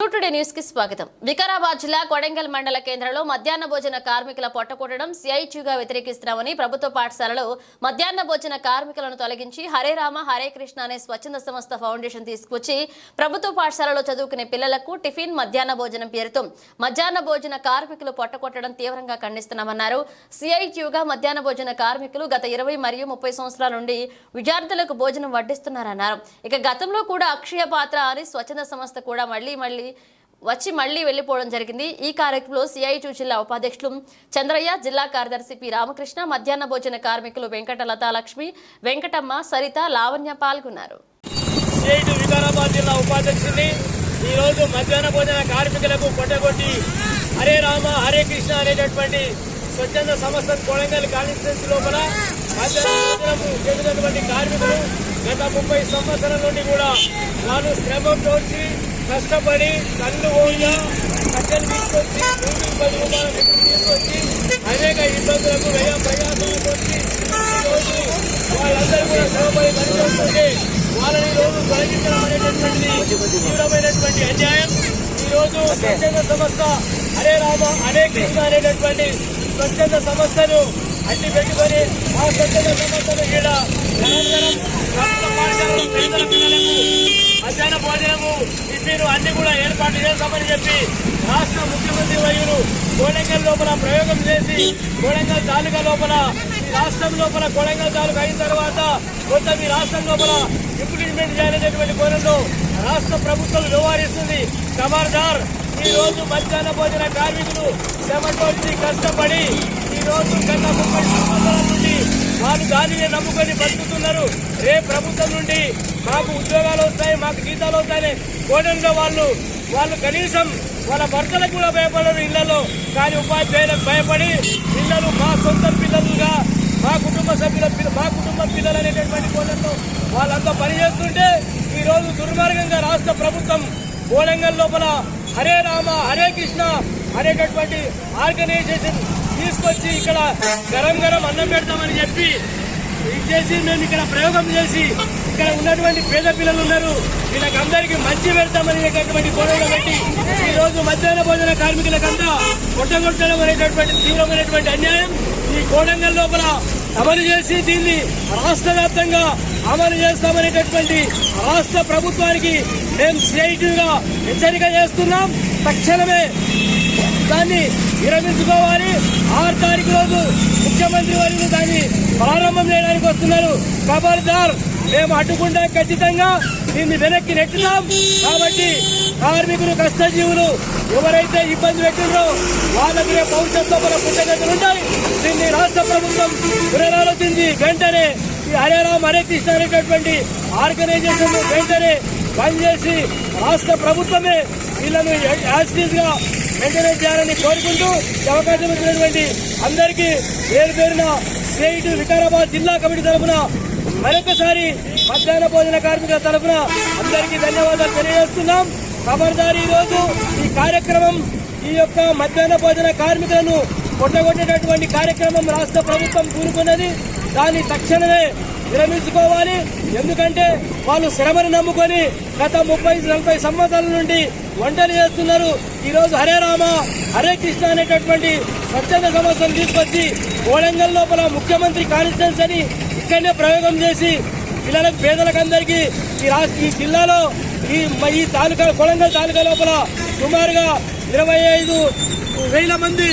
Today న్యూస్కి స్వాగతం. వికారాబాద్ జిల్లా కొడంగల్ మండల కేంద్రంలో మధ్యాహ్న భోజన కార్మికుల పొట్టకొట్టడం సిఐటియుగా వ్యతిరేకిస్తున్నామని ప్రభుత్వ పాఠశాలలో మధ్యాహ్న భోజన కార్మికులను తొలగించి హరే రామ హరే కృష్ణ అనే స్వచ్ఛంద సంస్థ ఫౌండేషన్ తీసుకొచ్చి ప్రభుత్వ పాఠశాలలో చదువుకునే పిల్లలకు టిఫిన్ మధ్యాహ్న భోజనం పేరుతో మధ్యాహ్న భోజన కార్మికులు పొట్టకొట్టడం తీవ్రంగా ఖండిస్తున్నామన్నారు. సిఐటియుగా మధ్యాహ్న భోజన కార్మికులు గత ఇరవై మరియు ముప్పై సంవత్సరాల నుండి విద్యార్థులకు భోజనం వడ్డిస్తున్నారన్నారు. ఇక గతంలో కూడా అక్షయ పాత్ర అని స్వచ్ఛంద సంస్థ కూడా మళ్ళీ వచ్చి మళ్ళీ వెళ్ళిపోవడం జరిగింది. ఈ కార్యక్రమంలో సిఐటి జిల్లా ఉపాధ్యక్షులు చంద్రయ్య జిల్లా కార్యదర్శి పి రామకృష్ణ మధ్యాహ్న భోజన కార్మికులు వెంకట లతాలక్ష్మి వెంకటమ్మ సరిత లావణ్య పాల్గొన్నారు. వికారాబాద్ జిల్లా ఉపాధ్యక్షుడిని ఈరోజు మధ్యాహ్న భోజన కార్మికులకు కొట్టగొట్టి హరే రామ హరే కృష్ణ అనేటటువంటి స్వచ్ఛంద సంస్థ కొడంగల్ కాన్స్టిట్యూన్సీ లోపల మధ్యాహ్న భోజనము చేసినటువంటి కార్మికులు గత ముప్పై సంవత్సరాల నుండి కూడా వాళ్ళు శ్రమ తోచి కష్టపడి కళ్ళు పోయినా కట్టెలు తీసుకొచ్చి భూమి పది రూపాయల తీసుకొచ్చి అనేక ఇబ్బందులకు వ్యయ ప్రయాసాలకు వచ్చి ఈరోజు వాళ్ళందరూ కూడా శ్రమపడి పనిచేస్తుంటే వాళ్ళని రోజు తొలగించడం అనేటటువంటి తీవ్రమైనటువంటి అన్యాయం. ఈరోజు స్వచ్ఛంద సంస్థ హరే రామ అనే కృష్ణ అనేటటువంటి స్వచ్ఛంద సంస్థను అడ్డి పెట్టుకొని ఆ స్వచ్ఛంద సంస్థను కూడా నిరంతరం ప్రభుత్వ పాఠశాలలో పేదల పిల్లలకు మధ్యాహ్న భోజనము టిఫిన్ అన్ని కూడా ఏర్పాటు చేస్తామని చెప్పి రాష్ట్ర ముఖ్యమంత్రి వైద్యులు కోడంగల్ లోపల ప్రయోగం చేసి కోడంగల్ తాలూకా లోపల ఈ రాష్ట్రం లోపల కోడంగల్ తాలూకా అయిన తర్వాత కొంత మీ రాష్ట్రం లోపల ఇంప్లిమెంట్ చేయాలనేటువంటి కోణంలో రాష్ట్ర ప్రభుత్వం వ్యవహరిస్తుంది. ఖబర్దార్ ఈ రోజు మధ్యాహ్న భోజన కార్మికులు శ్రమతోటి కష్టపడి ఈ రోజు గత ముప్పై సంవత్సరాల వాళ్ళు దానిని నమ్ముకొని బతుకుతున్నారు. రే ప్రభుత్వం నుండి మాకు ఉద్యోగాలు వస్తాయి మాకు జీతాలు వస్తాయని కోడంలో వాళ్ళు వాళ్ళు కనీసం వాళ్ళ భర్తలకు కూడా భయపడరు ఇళ్ళలో. కానీ ఉపాధ్యాయులకు భయపడి పిల్లలు మా సొంత పిల్లలుగా మా కుటుంబ సభ్యుల పిల్ల- మా కుటుంబ పిల్లలు అనేటటువంటి కోణంలో వాళ్ళంతా పనిచేస్తుంటే ఈరోజు దుర్మార్గంగా రాష్ట్ర ప్రభుత్వం కోడంగల్ లోపల హరే రామ హరే కృష్ణ అనేటటువంటి ఆర్గనైజేషన్ తీసుకొచ్చి ఇక్కడ గరం గరం అన్నం పెడతామని చెప్పి ఇది చేసి మేము ఇక్కడ ప్రయోగం చేసి ఇక్కడ ఉన్నటువంటి పేద పిల్లలు ఉన్నారు. వీళ్ళకి అందరికీ మంచి పెడతామనేటటువంటి గొడవలు పెట్టి ఈ రోజు మధ్యాహ్న భోజన కార్మికులకంతా కొట్టగొట్టడం అనేటటువంటి తీవ్రమైనటువంటి అన్యాయం. ఈ కోడంగల్ లోపల అమలు చేసి దీన్ని రాష్ట్ర వ్యాప్తంగా అమలు చేస్తామనేటటువంటి రాష్ట్ర ప్రభుత్వానికి మేము సిఐటిగా హెచ్చరిక చేస్తున్నాం. తక్షణమే దాన్ని విరమించుకోవాలి. ఆరు తారీఖు రోజు ముఖ్యమంత్రి వర్యులు దాన్ని ప్రారంభం చేయడానికి వస్తున్నారు. ఖబర్దార్ మేము అడ్డుకుంటే ఖచ్చితంగా దీన్ని వెనక్కి నెట్టుతాం కాబట్టి కార్మికులు కష్టజీవులు ఎవరైతే ఇబ్బంది పెట్టిందో వాళ్ళకి భవిష్యత్తులో మన పుట్టగతులు ఉంటాయి. దీన్ని రాష్ట్ర ప్రభుత్వం పునరాలోచించి వెంటనే ఈ హరే రామ్ హరే కృష్ణ అనేటటువంటి ఆర్గనైజేషన్ వెంటనే పనిచేసి చేసి రాష్ట్ర ప్రభుత్వమే వీళ్ళను యాక్సిడెంట్గా వెంటనే చేయాలని కోరుకుంటూ అవకాశం ఇచ్చినటువంటి అందరికీ పేరు పేరున స్నేహితులు వికారాబాద్ జిల్లా కమిటీ తరఫున మరొకసారి మధ్యాహ్న భోజన కార్మికుల తరఫున అందరికీ ధన్యవాదాలు తెలియజేస్తున్నాం. ఖబర్దారి రోజు ఈ కార్యక్రమం ఈ యొక్క మధ్యాహ్న భోజన కార్మికులను కొట్టగొట్టేటటువంటి కార్యక్రమం రాష్ట్ర ప్రభుత్వం కూరుకున్నది దాన్ని తక్షణమే విరమించుకోవాలి. ఎందుకంటే వాళ్ళు శ్రమను నమ్ముకొని గత ముప్పై నలభై సంవత్సరాల నుండి వంటలు చేస్తున్నారు. ఈరోజు హరే రామ హరే కృష్ణ అనేటటువంటి స్వచ్ఛంద సమస్యను తీసుకొచ్చి కోడంగల్ లోపల ముఖ్యమంత్రి కాన్స్టిట్యూన్స్ అని ఇక్కడనే ప్రయోగం చేసి పిల్లలకు పేదలకు అందరికీ ఈ రాష్ట్ర ఈ జిల్లాలో ఈ ఈ తాలూకా కొడంగల్ తాలూకా లోపల సుమారుగా ఇరవై ఐదు వేల మంది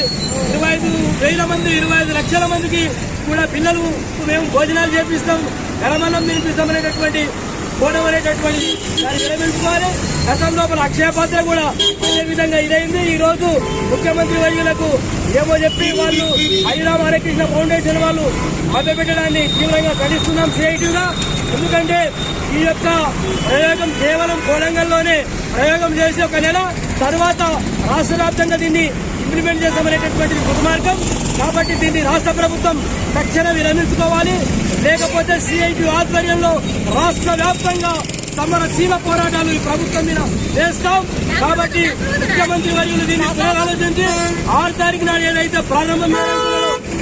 ఇరవై ఐదు వేల మంది ఇరవై ఐదు లక్షల మందికి కూడా పిల్లలు మేము భోజనాలు చేపిస్తాం గరమన్నం తినిపిస్తాం అనేటటువంటి కోణం అనేటటువంటి దాన్ని విరమించుకోవాలి గతం లోపల అక్షయ పాత్ర కూడా అదే విధంగా ఇదైంది. ఈ రోజు ముఖ్యమంత్రి వైద్యులకు ఏమో చెప్పి వాళ్ళు హరిరామ హరికృష్ణ ఫౌండేషన్ వాళ్ళు మభ్యపెట్టడాన్ని తీవ్రంగా ఖండిస్తున్నాం. సిఐటిగా ఎందుకంటే ఈ యొక్క ప్రయోగం కేవలం కోడంగల్లోనే ప్రయోగం చేసి ఒక నెల తర్వాత రాష్ట్ర వ్యాప్తంగా దీన్ని ఇంప్లిమెంట్ చేద్దామనేటటువంటి దుర్మార్గం కాబట్టి దీన్ని రాష్ట్ర ప్రభుత్వం తక్షణ విరమించుకోవాలి. లేకపోతే సిఐటి ఆధ్వర్యంలో రాష్ట్ర వ్యాప్తంగా సమరశీల పోరాటాలు ఈ ప్రభుత్వం మీద చేస్తాం కాబట్టి ముఖ్యమంత్రి వర్యులు దీన్ని పునరాలోచించి ఆరు తారీఖు నాడు ఏదైతే ప్రారంభం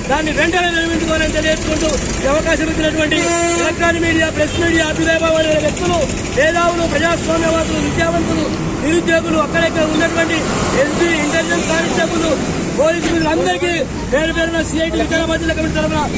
దాన్ని వెంటనే నిర్మించుకోవాలని తెలియజేసుకుంటూ ఈ అవకాశం ఇచ్చినటువంటి ఎలక్ట్రానిక్ మీడియా ప్రెస్ మీడియా అభ్యుదయమైన వ్యక్తులు మేధావులు ప్రజాస్వామ్యవాదులు విద్యావంతులు నిరుద్యోగులు అక్కడక్కడ ఉన్నటువంటి ఎస్పీ ఇంటెలిజెన్స్ కానిస్టేబుల్ పోలీసులు అందరికీ పేరు పేరున సిఐటి వికారాబాద్ జిల్లా కమిటీ తరఫున